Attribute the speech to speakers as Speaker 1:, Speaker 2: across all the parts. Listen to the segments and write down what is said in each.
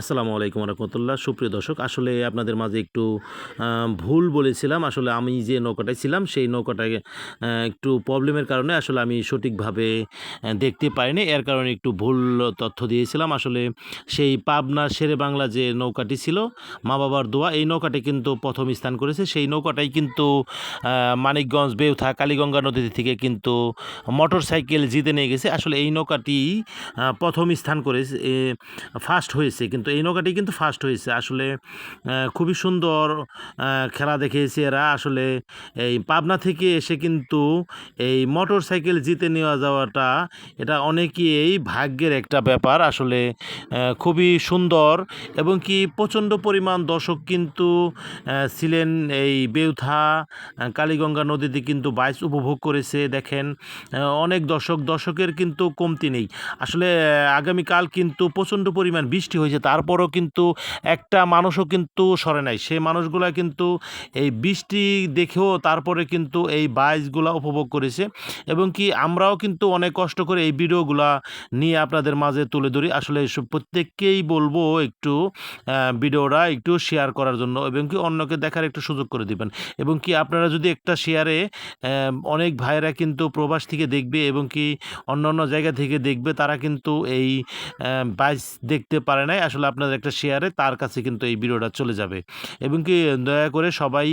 Speaker 1: আসসালামু আলাইকুম রহমতুল্লাহ। সুপ্রিয় দর্শক, আসলে আপনাদের মাঝে একটু ভুল বলেছিলাম। আসলে আমি যে নৌকাটায় ছিলাম, সেই নৌকাটায় একটু প্রবলেমের কারণে আসলে আমি সঠিকভাবে দেখতে পাইনি। এর কারণে একটু ভুল তথ্য দিয়েছিলাম। আসলে সেই পাবনা শেরে বাংলা যে নৌকাটি ছিল, মা বাবার দোয়া, এই নৌকাটি কিন্তু প্রথম স্থান করেছে। সেই নৌকাটাই কিন্তু মানিকগঞ্জ, বেউথা, কালীগঙ্গা নদী থেকে কিন্তু মোটর সাইকেল জিতে নিয়ে গেছে। আসলে এই নৌকাটি প্রথম স্থান করেছে ফার্স্ট হয়েছে। কিন্তু এই নৌকাটি কিন্তু ফার্স্ট হয়েছে। আসলে খুবই সুন্দর খেলা দেখিয়েছে এরা। আসলে এই পাবনা থেকে এসে কিন্তু এই মোটর সাইকেল জিতে নেওয়া যাওয়াটা, এটা অনেকেই ভাগ্যের একটা ব্যাপার। আসলে খুবই সুন্দর এবং কি প্রচণ্ড পরিমাণ দর্শক কিন্তু ছিলেন এই বেউথা কালীগঙ্গা নদীতে কিন্তু বাইচ উপভোগ করেছে। দেখেন অনেক দর্শক, দর্শকের কিন্তু কমতি নেই। আসলে, আগামীকাল কিন্তু প্রচণ্ড পরিমাণ বৃষ্টি হয়েছে তারপরও কিন্তু একটা মানুষও কিন্তু সরে নাই। সেই মানুষগুলা কিন্তু এই বৃষ্টি দেখেও তারপরে কিন্তু এই বাইচগুলা উপভোগ করেছে এবং কি আমরাও কিন্তু অনেক কষ্ট করে এই ভিডিওগুলা নিয়ে আপনাদের মাঝে তুলে ধরি। আসলে এসব প্রত্যেককেই বলব একটু ভিডিওটা একটু শেয়ার করার জন্য এবং কি অন্যকে দেখার একটু সুযোগ করে দিবেন। এবং কি আপনারা যদি একটা শেয়ারে অনেক ভাইয়েরা কিন্তু প্রবাস থেকে দেখবে এবং কি অন্য অন্য জায়গা থেকে দেখবে, তারা কিন্তু এই বাইস দেখতে পারে নাই। আসলে আপনাদের একটা শেয়ারে তার কাছে কিন্তু এই ভিডিওটা চলে যাবে। এবং কি, দয়া করে সবাই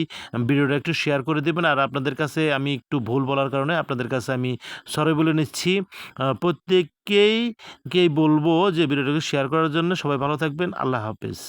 Speaker 1: ভিডিওটা একটু শেয়ার করে দেবেন। আর আপনাদের কাছে আমি একটু ভুল বলার কারণে আপনাদের কাছে আমি সরি বলে নিচ্ছি। প্রত্যেককেই, কেই বলব যে ভিডিওটাকে শেয়ার করার জন্য সবাই ভালো থাকবেন। আল্লাহ হাফেজ।